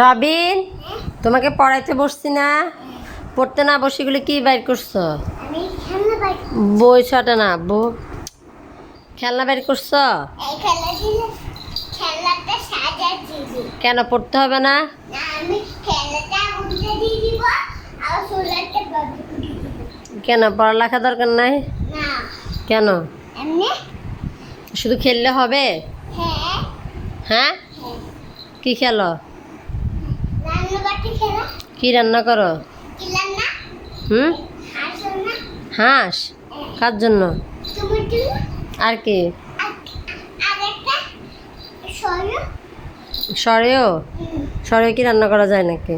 রবিন, তোমাকে পড়াইতে বসছি না। পড়তে না বসিগুলো কি বাইর করছ? বই ছটা না, বউ। খেলনা বাইর করছ? কেন পড়তে হবে না? কেন? পড়ালেখা দরকার নাই? কেন? শুধু খেললে হবে? হ্যাঁ? কি খেলো? কি রান্না করো? হুম? হাঁস? কার জন্য? আর কি? সরেও? সরেও কি রান্না করা যায় নাকি?